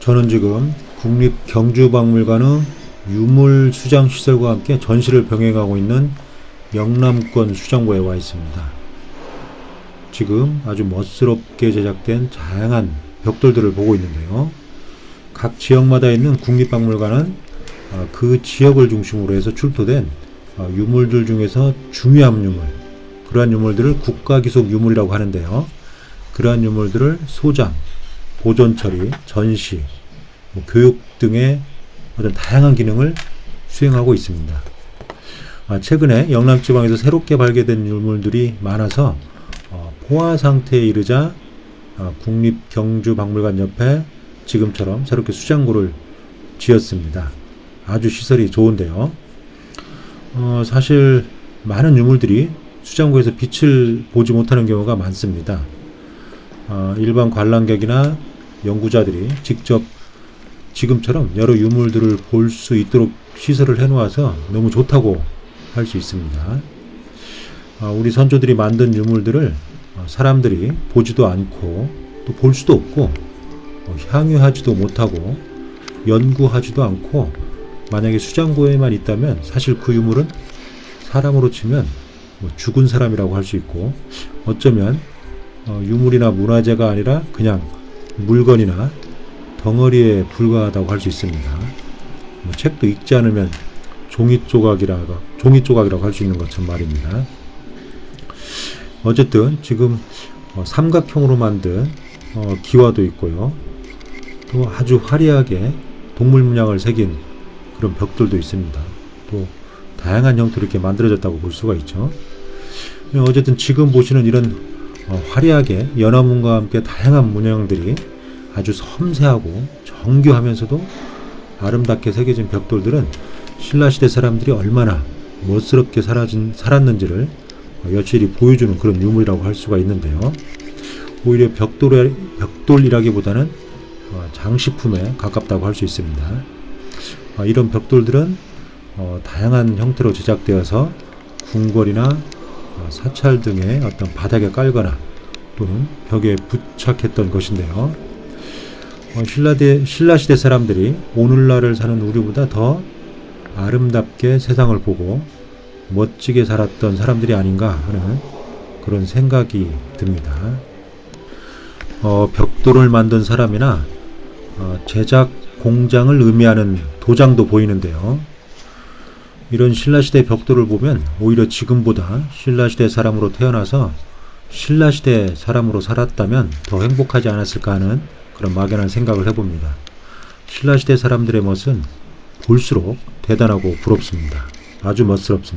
저는 지금 국립경주박물관의 유물 수장 시설과 함께 전시를 병행하고 있는 영남권 수장고에 와 있습니다. 지금 아주 멋스럽게 제작된 다양한 벽돌들을 보고 있는데요. 각 지역마다 있는 국립박물관은 어, 그 지역을 중심으로 해서 출토된 어, 유물들 중에서 중요한 유물, 그러한 유물들을 국가기속 유물이라고 하는데요. 그러한 유물들을 소장, 보존 처리, 전시, 뭐 교육 등의 어떤 다양한 기능을 수행하고 있습니다. 아, 최근에 영남 지방에서 새롭게 발견된 유물들이 많아서 어, 포화 상태에 이르자 어, 국립경주박물관 옆에 지금처럼 새롭게 수장고를 지었습니다. 아주 시설이 좋은데요. 어, 사실 많은 유물들이 수장고에서 빛을 보지 못하는 경우가 많습니다. 어, 일반 관람객이나 연구자들이 직접 지금처럼 여러 유물들을 볼 수 있도록 시설을 해놓아서 너무 좋다고 할 수 있습니다. 어, 우리 선조들이 만든 유물들을 어, 사람들이 보지도 않고 또 볼 수도 없고 어, 향유하지도 못하고 연구하지도 않고 만약에 수장고에만 있다면 사실 그 유물은 사람으로 치면 뭐 죽은 사람이라고 할 수 있고 어쩌면 어, 유물이나 문화재가 아니라 그냥 물건이나 덩어리에 불과하다고 할 수 있습니다. 뭐 책도 읽지 않으면 종이 조각이라고 종이 조각이라고 할 수 있는 것처럼 말입니다. 어쨌든 지금 어, 삼각형으로 만든 어, 기와도 있고요. 또 아주 화려하게 동물 문양을 새긴 그런 벽돌도 있습니다. 또 다양한 형태로 이렇게 만들어졌다고 볼 수가 있죠. 어쨌든 지금 보시는 이런 어, 화려하게 연화문과 함께 다양한 문양들이 아주 섬세하고 정교하면서도 아름답게 새겨진 벽돌들은 신라시대 사람들이 얼마나 멋스럽게 살아진, 살았는지를 어, 여실히 보여주는 그런 유물이라고 할 수가 있는데요. 오히려 벽돌, 벽돌이라기보다는 어, 장식품에 가깝다고 할 수 있습니다. 어, 이런 벽돌들은 어, 다양한 형태로 제작되어서 궁궐이나 어, 사찰 등의 어떤 바닥에 깔거나 또는 벽에 부착했던 것인데요. 어, 신라대, 신라시대 사람들이 오늘날을 사는 우리보다 더 아름답게 세상을 보고 멋지게 살았던 사람들이 아닌가 하는 그런 생각이 듭니다. 어, 벽돌을 만든 사람이나 어, 제작 공장을 의미하는 도장도 보이는데요. 이런 신라시대 벽돌을 보면 오히려 지금보다 신라시대 사람으로 태어나서 신라시대 사람으로 살았다면 더 행복하지 않았을까 하는 그런 막연한 생각을 해봅니다. 신라시대 사람들의 멋은 볼수록 대단하고 부럽습니다. 아주 멋스럽습니다.